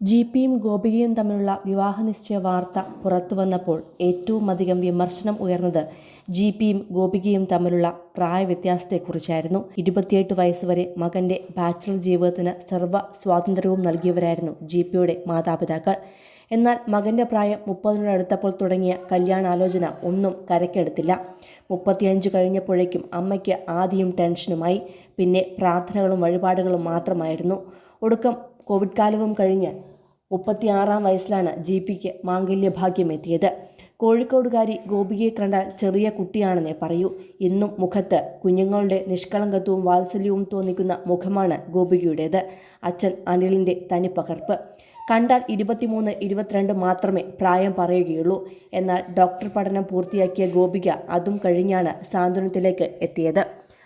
G പിയും ഗോപികയും തമ്മിലുള്ള വിവാഹ നിശ്ചയ വാർത്ത പുറത്തു വന്നപ്പോൾ ഏറ്റവും അധികം വിമർശനം ഉയർന്നത് ജി പിയും ഗോപികയും തമ്മിലുള്ള പ്രായ വ്യത്യാസത്തെക്കുറിച്ചായിരുന്നു ഇരുപത്തിയെട്ട് വയസ്സുവരെ മകന്റെ ബാച്ചലർ ജീവിതത്തിന് സർവ സ്വാതന്ത്ര്യവും നൽകിയവരായിരുന്നു ജി പിയുടെ മാതാപിതാക്കൾ. എന്നാൽ മകന്റെ പ്രായം മുപ്പതിനോടടുത്തപ്പോൾ തുടങ്ങിയ കല്യാണാലോചന ഒന്നും കരക്കെടുത്തില്ല മുപ്പത്തിയഞ്ച് കഴിഞ്ഞപ്പോഴേക്കും അമ്മയ്ക്ക് ആദ്യം ടെൻഷനുമായി. പിന്നെ പ്രാർത്ഥനകളും വഴിപാടുകളും മാത്രമായിരുന്നു. ഒടുക്കം കോവിഡ് കാലവും കഴിഞ്ഞ് മുപ്പത്തിയാറാം വയസ്സിലാണ് ജി പിക്ക് മാംഗല്യഭാഗ്യം എത്തിയത് കോഴിക്കോടുകാരി ഗോപികയെ കണ്ടാൽ ചെറിയ കുട്ടിയാണെന്നേ പറയൂ. ഇന്നും മുഖത്ത് കുഞ്ഞുങ്ങളുടെ നിഷ്കളങ്കത്വവും വാത്സല്യവും തോന്നിക്കുന്ന മുഖമാണ് ഗോപികയുടേത്. അച്ഛൻ അനിലിന്റെ തനിപ്പകർപ്പ്. കണ്ടാൽ ഇരുപത്തിമൂന്ന് ഇരുപത്തിരണ്ട് മാത്രമേ പ്രായം പറയുകയുള്ളൂ. എന്നാൽ ഡോക്ടർ പഠനം പൂർത്തിയാക്കിയ ഗോപിക അതും കഴിഞ്ഞാണ് സാന്ത്വനത്തിലേക്ക് എത്തിയത്.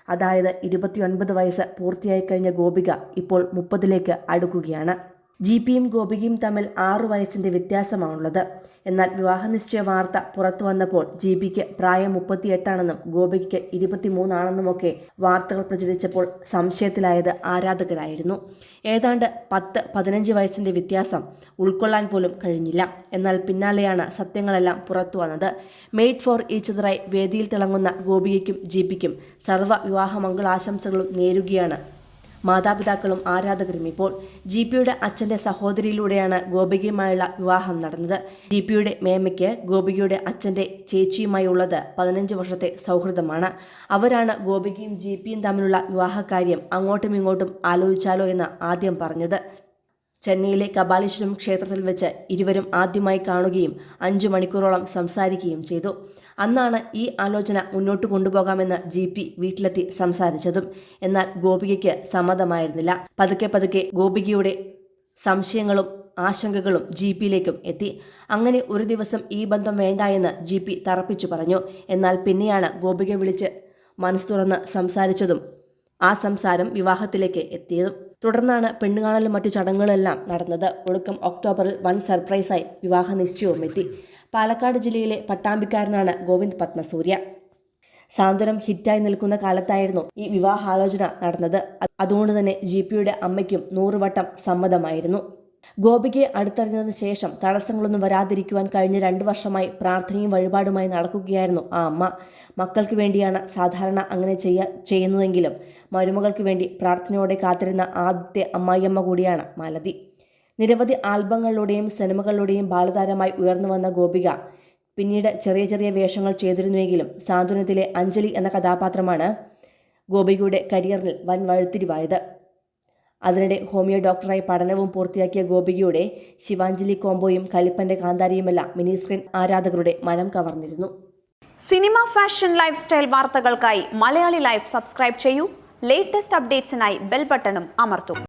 അതായത് ഇരുപത്തിയൊൻപത് വയസ്സ് പൂർത്തിയായി കഴിഞ്ഞ ഗോപിക ഇപ്പോൾ മുപ്പതിലേക്ക് അടുക്കുകയാണ്. ജി പിയും ഗോപികയും തമ്മിൽ ആറു വയസ്സിന്റെ വ്യത്യാസമാണുള്ളത്. എന്നാൽ വിവാഹനിശ്ചയ വാർത്ത പുറത്തു വന്നപ്പോൾ ജി പിക്ക് പ്രായം മുപ്പത്തിയെട്ടാണെന്നും ഗോപികയ്ക്ക് ഇരുപത്തിമൂന്നാണെന്നുമൊക്കെ വാർത്തകൾ പ്രചരിച്ചപ്പോൾ സംശയത്തിലായത് ആരാധകരായിരുന്നു. ഏതാണ്ട് പത്ത് പതിനഞ്ച് വയസ്സിന്റെ വ്യത്യാസം ഉൾക്കൊള്ളാൻ പോലും കഴിഞ്ഞില്ല. എന്നാൽ പിന്നാലെയാണ് സത്യങ്ങളെല്ലാം പുറത്തു വന്നത്. മെയ്ഡ് ഫോർ ഈച്ചതറായി വേദിയിൽ തിളങ്ങുന്ന ഗോപികയ്ക്കും ജിപിക്കും സർവ വിവാഹ മംഗളാശംസകളും നേരുകയാണ്. മാതാപിതാക്കളും ആരാധകരും ഇപ്പോൾ ജി പിയുടെ അച്ഛന്റെ സഹോദരിയിലൂടെയാണ് ഗോപികയുമായുള്ള വിവാഹം നടന്നത്. ജി പിയുടെ മേമയ്ക്ക് ഗോപികയുടെ അച്ഛന്റെ ചേച്ചിയുമായുള്ളത് പതിനഞ്ച് വർഷത്തെ സൗഹൃദമാണ്. അവരാണ് ഗോപികയും ജി പിയും തമ്മിലുള്ള വിവാഹകാര്യം അങ്ങോട്ടും ഇങ്ങോട്ടും ആലോചിച്ചാലോ എന്ന് ആദ്യം പറഞ്ഞത്. ചെന്നൈയിലെ കപാലീശ്വരം ക്ഷേത്രത്തിൽ വെച്ച് ഇരുവരും ആദ്യമായി കാണുകയും അഞ്ചു മണിക്കൂറോളം സംസാരിക്കുകയും ചെയ്തു. അന്നാണ് ഈ ആലോചന മുന്നോട്ട് കൊണ്ടുപോകാമെന്ന് ജി പി വീട്ടിലെത്തി സംസാരിച്ചതും. എന്നാൽ ഗോപികയ്ക്ക് സമ്മതമായിരുന്നില്ല. പതുക്കെ പതുക്കെ ഗോപികയുടെ സംശയങ്ങളും ആശങ്കകളും ജി പിയിലേക്കും എത്തി. അങ്ങനെ ഒരു ദിവസം ഈ ബന്ധം വേണ്ട എന്ന് ജി പി തറപ്പിച്ചു പറഞ്ഞു. എന്നാൽ പിന്നെയാണ് ഗോപിക വിളിച്ച് മനസ്സ് തുറന്ന് സംസാരിച്ചതും ആ സംസാരം വിവാഹത്തിലേക്ക് എത്തിയതും. തുടർന്നാണ് പെണ്ണുകാണലും മറ്റു ചടങ്ങുകളെല്ലാം നടന്നത്. ഒടുക്കം ഒക്ടോബറിൽ വൻ സർപ്രൈസായി വിവാഹ നിശ്ചയവും എത്തി. പാലക്കാട് ജില്ലയിലെ പട്ടാമ്പിക്കാരനാണ് ഗോവിന്ദ് പത്മസൂര്യ. സാന്ത്വനം ഹിറ്റായി നിൽക്കുന്ന കാലത്തായിരുന്നു ഈ വിവാഹാലോചന നടന്നത്. അതുകൊണ്ട് തന്നെ ജി പിയുടെ അമ്മയ്ക്കും നൂറുവട്ടം സമ്മതമായിരുന്നു. ഗോപികയെ അടുത്തറിഞ്ഞതിന് ശേഷം തടസ്സങ്ങളൊന്നും വരാതിരിക്കുവാൻ കഴിഞ്ഞ രണ്ടു വർഷമായി പ്രാർത്ഥനയും വഴിപാടുമായി നടക്കുകയായിരുന്നു ആ അമ്മ. മക്കൾക്ക് വേണ്ടിയാണ് സാധാരണ അങ്ങനെ ചെയ്യ ചെയ്യുന്നതെങ്കിലും മരുമകൾക്ക് വേണ്ടി പ്രാർത്ഥനയോടെ കാത്തിരുന്ന ആദ്യത്തെ അമ്മായിയമ്മ കൂടിയാണ് മാലതി. നിരവധി ആൽബങ്ങളിലൂടെയും സിനിമകളിലൂടെയും ബാലതാരമായി ഉയർന്നു വന്ന ഗോപിക പിന്നീട് ചെറിയ ചെറിയ വേഷങ്ങൾ ചെയ്തിരുന്നുവെങ്കിലും സാന്ത്വനത്തിലെ അഞ്ജലി എന്ന കഥാപാത്രമാണ് ഗോപികയുടെ കരിയറിൽ വൻ വഴുത്തിരിവായത്. അതിനിടെ ഹോമിയോ ഡോക്ടറായി പഠനവും പൂർത്തിയാക്കിയ ഗോപികയുടെ ശിവാഞ്ജലി കോംബോയും കലിപ്പന്റെ കാന്താരിയുമെല്ലാം മിനി സ്ക്രീൻ ആരാധകരുടെ മനം കവർന്നിരുന്നു. സിനിമ ഫാഷൻ ലൈഫ് സ്റ്റൈൽ വാർത്തകൾക്കായി മലയാളി ലൈഫ് സബ്സ്ക്രൈബ് ചെയ്യൂ. ലേറ്റസ്റ്റ് അപ്ഡേറ്റ്സിനായി ബെൽ ബട്ടണും അമർത്തും.